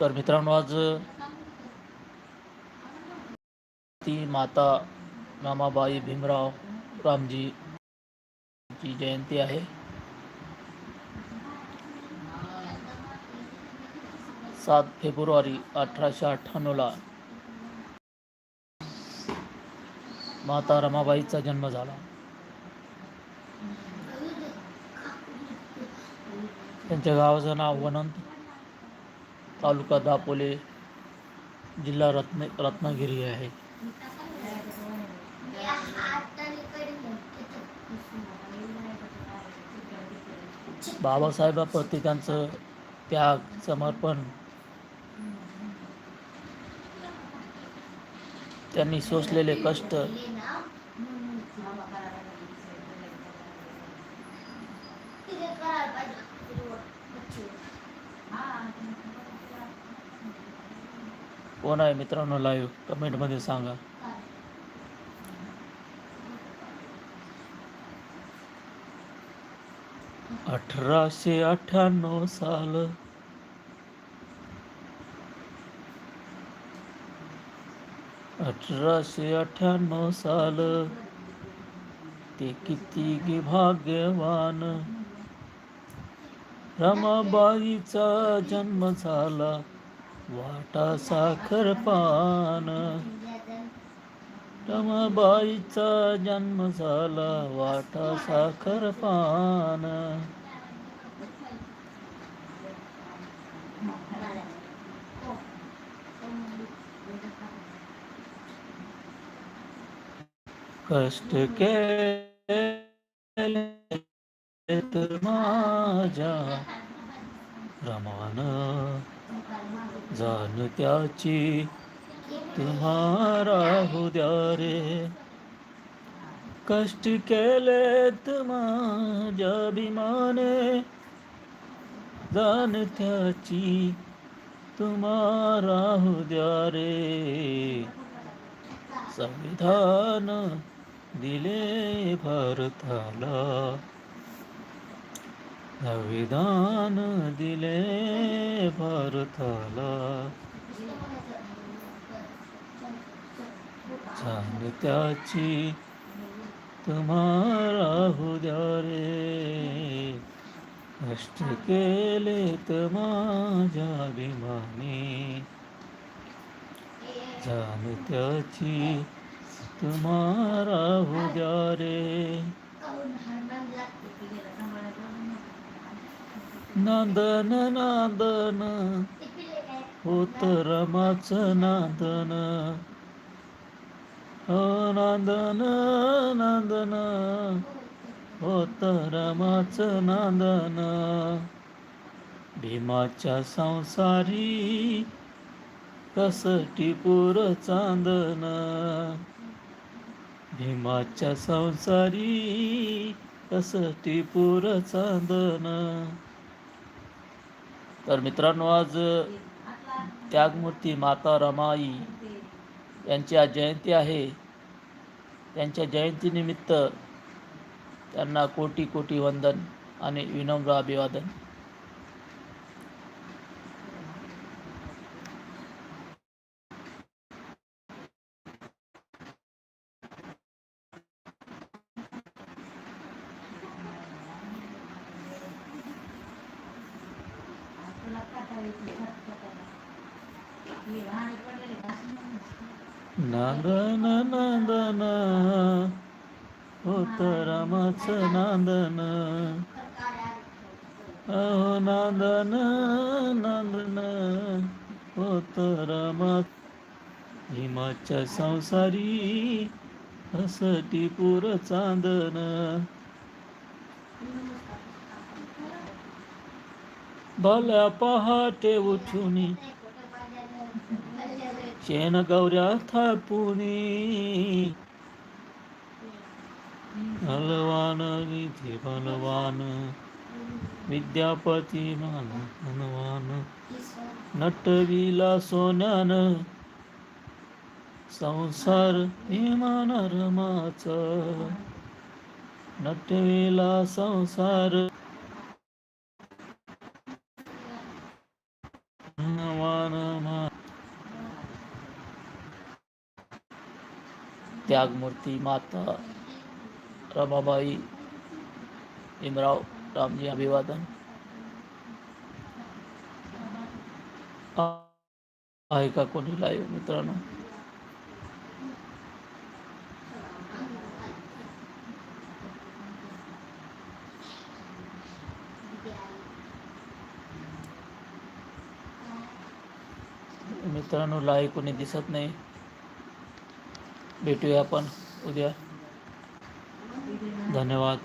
तर मित्रांनो आज ती माता मामाबाई भीमराव रामजी ची जयंती आहे. सात फेब्रुवारी अठराशे अठ्ठ्याण्णवला माता रमाबाईचा जन्म झाला. त्यांच्या गावाचं नाव वनंत तालुका दापोले जिल्हा रत्न रत्नागिरी आहे. बाबासाहेब प्रत्येकांचं त्याग समर्पण. त्यांनी सोसलेले कष्ट. कोण आहे मित्रांनो लाईव्ह कमेंटमध्ये सांगा. अठराशे अठ्ठ्याण्णव साल. अठराशे अठ्ठ्याण्णव साल. ते किती गे भाग्यवान. रमाबाईचा जन्म झाला. वाटा साखर पान. रमाबाईचा जन्म झाला वाटा साखर पान. कष्ट केले तर माझ्या. रमान जाण त्याची. तुम्हारा द्या रे कष्ट केले माझ्या अभिमाने. जाण त्याची तुम्हारा द्या रे संविधान दिले भारताला. संविधान दिले भारताला छान त्याची तुम्हाला होद्या रे. कष्ट केले तर माझ्या अभिमानी. जाण त्याची तुम्हाला हो द्या रे नंदन नांदन. होत रमाच नांदन. हो नांदन नांदन. होत रमाच नांदन. भीमाच्या संसारी कसटी पुर चांदन. भीमाच्या संसारी कसटी पुर चांदन. तर मित्रांनो आज त्यागमूर्ती माता रमाई यांची आज जयंती आहे. त्यांच्या जयंतीनिमित्त त्यांना कोटी कोटी वंदन आणि विनम्र अभिवादन. नांदन नांदन होत रामाचं नांदन. अहो नांदन नांदन होत रामा हिमाच्या संसारी हसटी पुर चांदन. भल्या पहाटे उठुनी. शेण गौऱ्या थापुनी. हलवान विधी बलवान विद्यापती मान धनवान नटविला सोन्यान. संसार विमान रमाच. नटविला संसार त्यागमूर्ती माता रमाबाई भीमराव रामजी अभिवादन. आहे का कोणी लाईव्ह मित्रांनो? मित्रांनो लाईव्ह कोणी दिसत नाही. भेटूया आपण उद्या. धन्यवाद.